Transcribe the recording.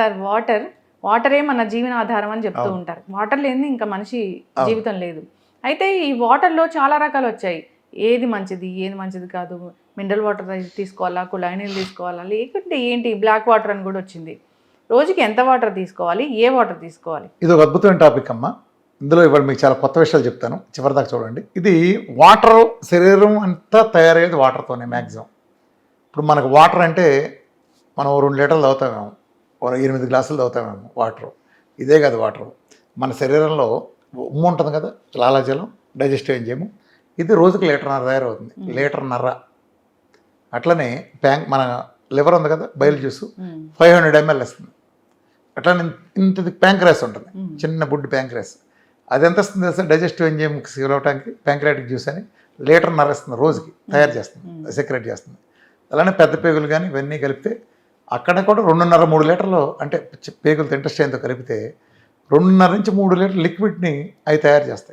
Sir water వాటరే మన జీవనాధారం అని చెప్తూ ఉంటారు. వాటర్ లేని ఇంకా మనిషి జీవితం లేదు. అయితే ఈ వాటర్లో చాలా రకాలు వచ్చాయి. ఏది మంచిది ఏది మంచిది కాదు. మినరల్ వాటర్ తీసుకోవాలా కుళాయి నీళ్ళు తీసుకోవాలా లేకుంటే ఏంటి బ్లాక్ వాటర్ అని కూడా వచ్చింది. రోజుకి ఎంత వాటర్ తీసుకోవాలి ఏ వాటర్ తీసుకోవాలి? ఇది ఒక అద్భుతమైన టాపిక్ అమ్మా. ఇందులో ఇవాళ మీకు చాలా కొత్త విషయాలు చెప్తాను. చివరిదాకా చూడండి. ఇది వాటర్ శరీరం అంతా తయారయ్యేది వాటర్తోనే మ్యాక్సిమం ఇప్పుడు మనకు వాటర్ అంటే మనం రెండు లీటర్లు తాగుతామేమో. ఎనిమిది గ్లాసులు తాగుతామేమో వాటర్. ఇదే కాదు వాటర్. మన శరీరంలో ఉమ్ము ఉంటుంది కదా లాలాజలం డైజెస్టివ్ ఎంజైము ఇది రోజుకి లీటర్న్నర తయారవుతుంది. లీటర్న్నర అట్లనే ప్యాంక్ మన లివర్ ఉంది కదా బయలు జ్యూస్ ఫైవ్ హండ్రెడ్ ఎంఎల్ వస్తుంది. అట్లనే ఇంతది ప్యాంక్రాస్ ఉంటుంది. చిన్న బుడ్డి ప్యాంక్రాస్. అది ఎంత వస్తుంది తెలుసా? డైజెస్టివ్ ఎంజైమ్ ఇవ్వడానికి ప్యాంక్రాటిక్ జ్యూస్ అని. లీటర్ నరేస్తుంది రోజుకి తయారు చేస్తుంది సెక్రెట్ చేస్తుంది. అలానే పెద్ద పేగులు కానీ ఇవన్నీ కలిపితే అక్కడ కూడా రెండున్నర మూడు లీటర్లు అంటే పేగులతో ఇంట్రెస్ట్ అయిందో కలిపితే రెండున్నర నుంచి మూడు లీటర్ లిక్విడ్ని అవి తయారు చేస్తాయి.